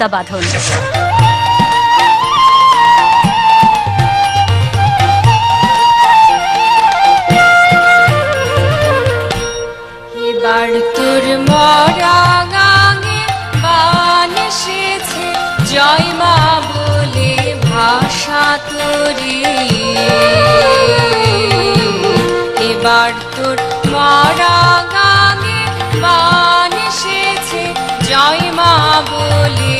তত্ত্বাবধান এবার তোর মরা গাঙে জয় মা বলে ভাষা এবার তোর মরা গাঙে জয় মা বলে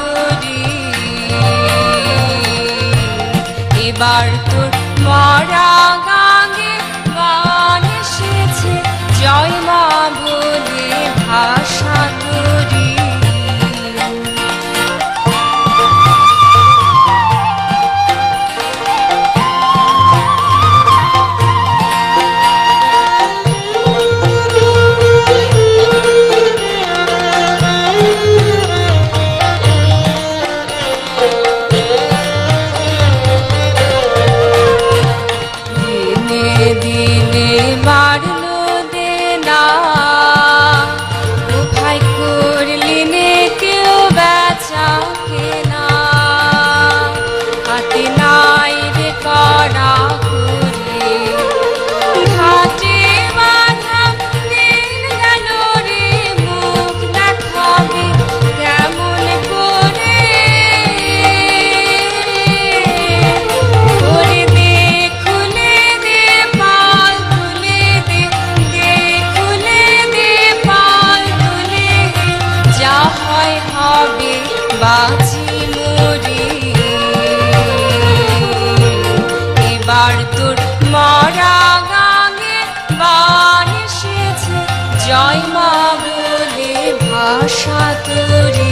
এবার তোর বাঁচি মরি। এবার তোর মরা জয় মা বলে ভাষা তোরে।